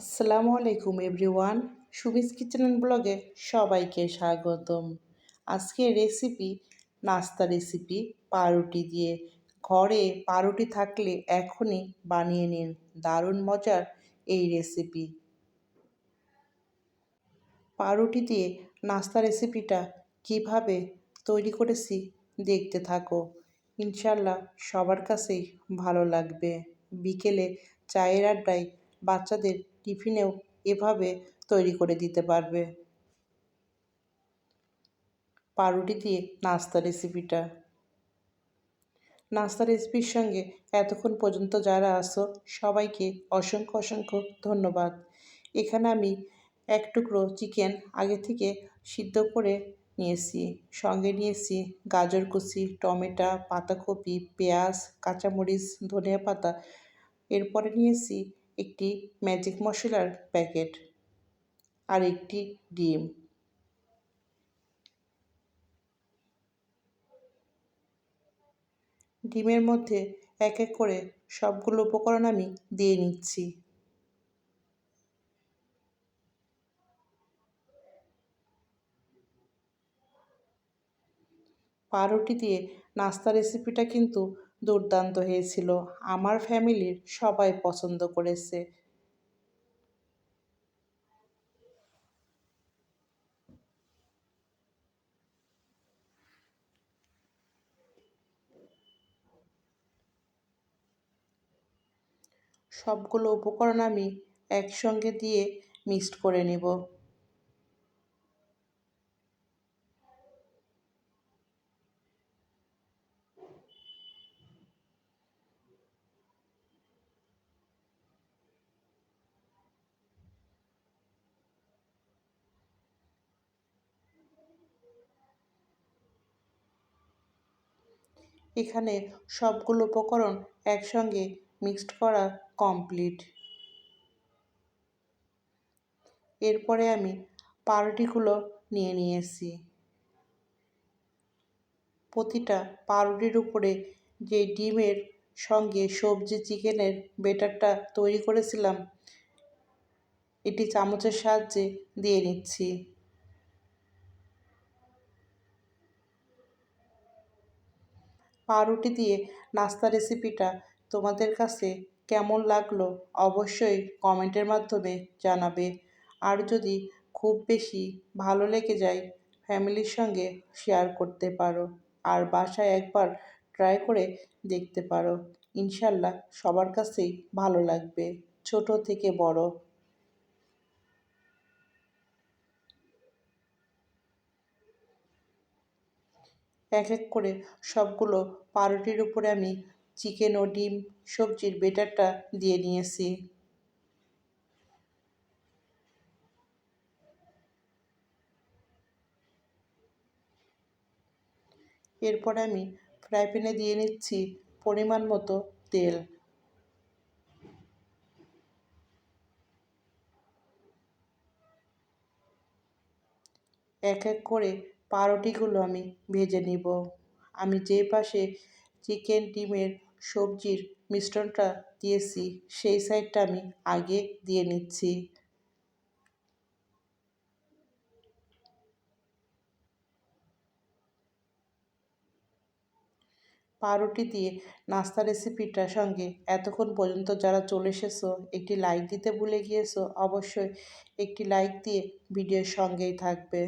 আসসালামু আলাইকুম everyone. Sumi's kitchen ব্লগে সবাইকে স্বাগতম। আজকে রেসিপি, নাস্তা রেসিপি, পাউরুটি দিয়ে। ঘরে পাউরুটি থাকলে এখনই বানিয়ে নিন। দারুণ মজার এই রেসিপি। পাউরুটি দিয়ে নাস্তা রেসিপিটা কীভাবে তৈরি করেছি দেখতে থাকো। ইনশাল্লাহ সবার কাছেই ভালো লাগবে। বিকেলে চায়ের আড্ডায় বাচ্চাদের টিফিনেও এভাবে তৈরি করে দিতে পারবে। পাউরুটি দিয়ে নাস্তা রেসিপিটা। নাস্তা রেসিপির সঙ্গে এতক্ষণ পর্যন্ত যারা আসো সবাইকে অসংখ্য অসংখ্য ধন্যবাদ। এখানে আমি এক টুকরো চিকেন আগে থেকে সিদ্ধ করে নিয়েছি। সঙ্গে নিয়েছি গাজর কুচি, টমেটো, পাতাকপি, পেঁয়াজ, কাঁচামরিচ, ধনিয়া পাতা। এরপরে নিয়েছি একটি ম্যাজিক মশলার প্যাকেট আর একটি ডিম। ডিমের মধ্যে এক এক করে সবগুলো উপকরণ আমি দিয়ে নিচ্ছি। পাউরুটি দিয়ে নাস্তা রেসিপিটা কিন্তু দুর্দান্ত হয়েছিল। আমার ফ্যামিলির সবাই পছন্দ করেছে। সবগুলো উপকরণ আমি একসঙ্গে দিয়ে মিক্সড করে নেব। এখানে সবগুলো উপকরণ একসঙ্গে মিক্সড করা কমপ্লিট এরপরে আমি পাউরুটিগুলো নিয়ে নিয়েছি। প্রতিটা পাউরুটির উপরে যে ডিমের সঙ্গে সবজি চিকেনের বেটারটা তৈরি করেছিলাম, এটি চামচের সাহায্যে দিয়ে নিচ্ছি। পাউরুটি দিয়ে নাস্তা রেসিপিটা তোমাদের কাছে কেমন লাগল অবশ্যই কমেন্টের মাধ্যমে জানাবে। আর যদি খুব বেশি ভালো লেগে যায় ফ্যামিলির সঙ্গে শেয়ার করতে পারো। আর বাসায় একবার ট্রাই করে দেখতে পারো। ইনশাল্লাহ সবার কাছেই ভালো লাগবে, ছোট থেকে বড়। এক এক করে সবগুলো পাউরুটির উপরে আমি চিকেন ও ডিম, সবজির বেটারটা দিয়ে নিয়েছি। এরপর আমি ফ্রাই প্যানে দিয়ে নিচ্ছি পরিমাণ মতো তেল। এক এক করে পাউরুটিগুলো আমি ভেজে নিব। আমি যে পাশে চিকেন ডিমের সবজির মিশ্রণটা দিয়েছি, সেই সাইডটা আমি আগে দিয়ে নিচ্ছি। পাউরুটি দিয়ে নাস্তা রেসিপিটার সঙ্গে এতক্ষণ পর্যন্ত যারা চলে এসেছ, একটি লাইক দিতে ভুলে গিয়েছো, অবশ্যই একটি লাইক দিয়ে ভিডিওর সঙ্গেই থাকবে।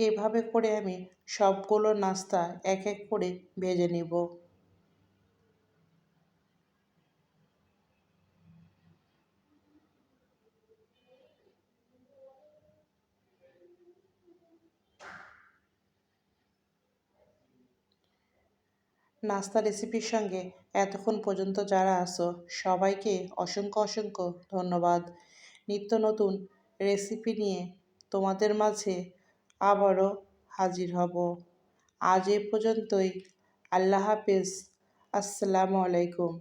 এভাবে করে আমি সবগুলো নাস্তা এক এক করে ভেজে নিব। নাস্তা রেসিপির সঙ্গে এতক্ষণ পর্যন্ত যারা আসো সবাইকে অসংখ্য অসংখ্য ধন্যবাদ। নিত্য নতুন রেসিপি নিয়ে তোমাদের মাঝে আবারও হাজির হব। আজ এ পর্যন্তই। আল্লাহ হাফেজ। আসসালামু আলাইকুম।